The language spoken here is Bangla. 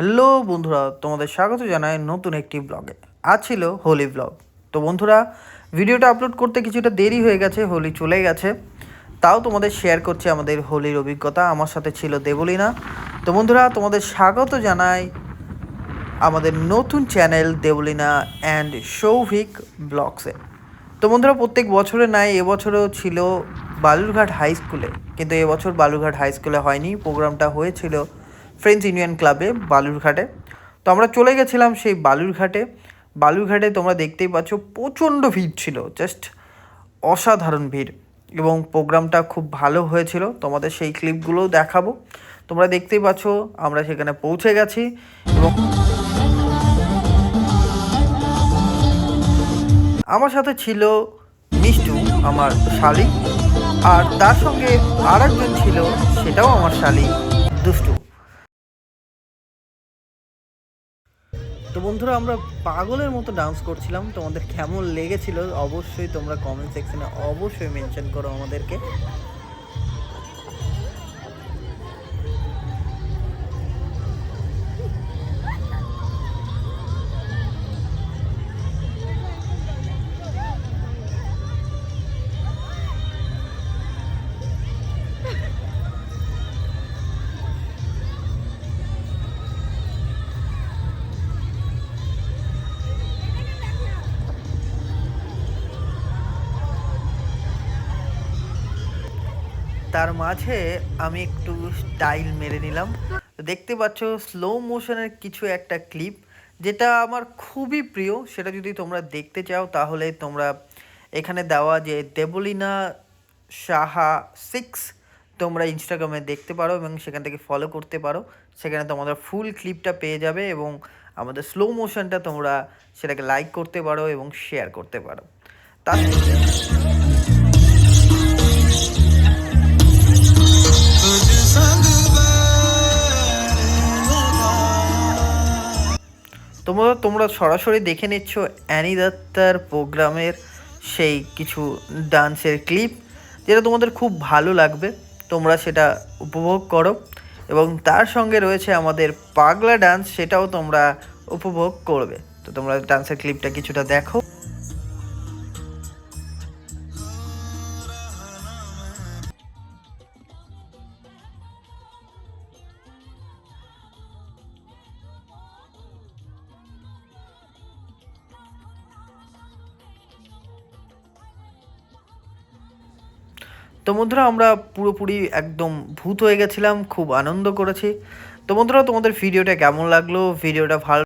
হ্যালো বন্ধুরা, তোমাদের স্বাগত জানাই নতুন একটি ব্লগে। আজ ছিল হোলি ব্লগ। তো বন্ধুরা, ভিডিওটা আপলোড করতে কিছুটা দেরি হয়ে গেছে, হোলি চলে গেছে। তাও তোমাদের শেয়ার করছি আমাদের হোলির অভিজ্ঞতা। আমার সাথে ছিল দেবলিনা। তো বন্ধুরা, তোমাদের স্বাগত জানাই আমাদের নতুন চ্যানেল দেবলিনা অ্যান্ড সৌভিক ব্লগসে তো বন্ধুরা, প্রত্যেক বছরে নাই, এবছরও ছিল বালুরঘাট হাই স্কুলে কিন্তু এবছর বালুরঘাট হাই স্কুলে হয়নি। প্রোগ্রামটা হয়েছিল ফ্রেন্ডস ইউনিয়ন ক্লাবে বালুরঘাটে। তো আমরা চলে গেছিলাম সেই বালুরঘাটে। বালুরঘাটে তোমরা দেখতেই পাচ্ছ প্রচণ্ড ভিড় ছিল জাস্ট অসাধারণ ভিড়। এবং প্রোগ্রামটা খুব ভালো হয়েছিল, তোমাদের সেই ক্লিপগুলোও দেখাবো। তোমরা দেখতেই পাচ্ছ আমরা সেখানে পৌঁছে গেছি এবং আমার সাথে ছিল মিষ্টু, আমার শালিক। আর তার সঙ্গে আর ছিল, সেটাও আমার শালিক। বন্ধুরা, আমরা পাগলের মতো ডান্স করছিলাম। তোমাদের কেমন লেগেছিল অবশ্যই তোমরা কমেন্ট সেকশনে অবশ্যই মেনশন করো আমাদেরকে। তার মাঝে আমি একটু স্টাইল মেরে নিলাম। দেখতে পাচ্ছ স্লো মোশনের কিছু একটা ক্লিপ যেটা আমার খুবই প্রিয়। সেটা যদি তোমরা দেখতে চাও, তাহলে তোমরা এখানে দেওয়া যে দেবলিনা সাহা সিক্স তোমরা ইনস্টাগ্রামে দেখতে পারো এবং সেখান থেকে ফলো করতে পারো। সেখানে তোমাদের ফুল ক্লিপটা পেয়ে যাবে এবং আমাদের স্লো মোশনটা তোমরা সেটাকে লাইক করতে পারো এবং শেয়ার করতে পারো। তার তোমরা তোমরা সরাসরি দেখে নিচ্ছ অ্যানি দত্তার প্রোগ্রামের সেই কিছু ডান্সের ক্লিপ, যেটা তোমাদের খুব ভালো লাগবে। তোমরা সেটা উপভোগ করো। এবং তার সঙ্গে রয়েছে আমাদের পাগলা ডান্স, সেটাও তোমরা উপভোগ করবে। তো তোমরা ডান্সের ক্লিপটা কিছুটা দেখো। তো বন্ধুরা আমরা পুরোপুরি একদম ভূত হয়ে গেছিলাম, খুব আনন্দ করেছি। তো বন্ধুরা তোমাদের ভিডিওটা কেমন লাগল? ভিডিওটা ভালো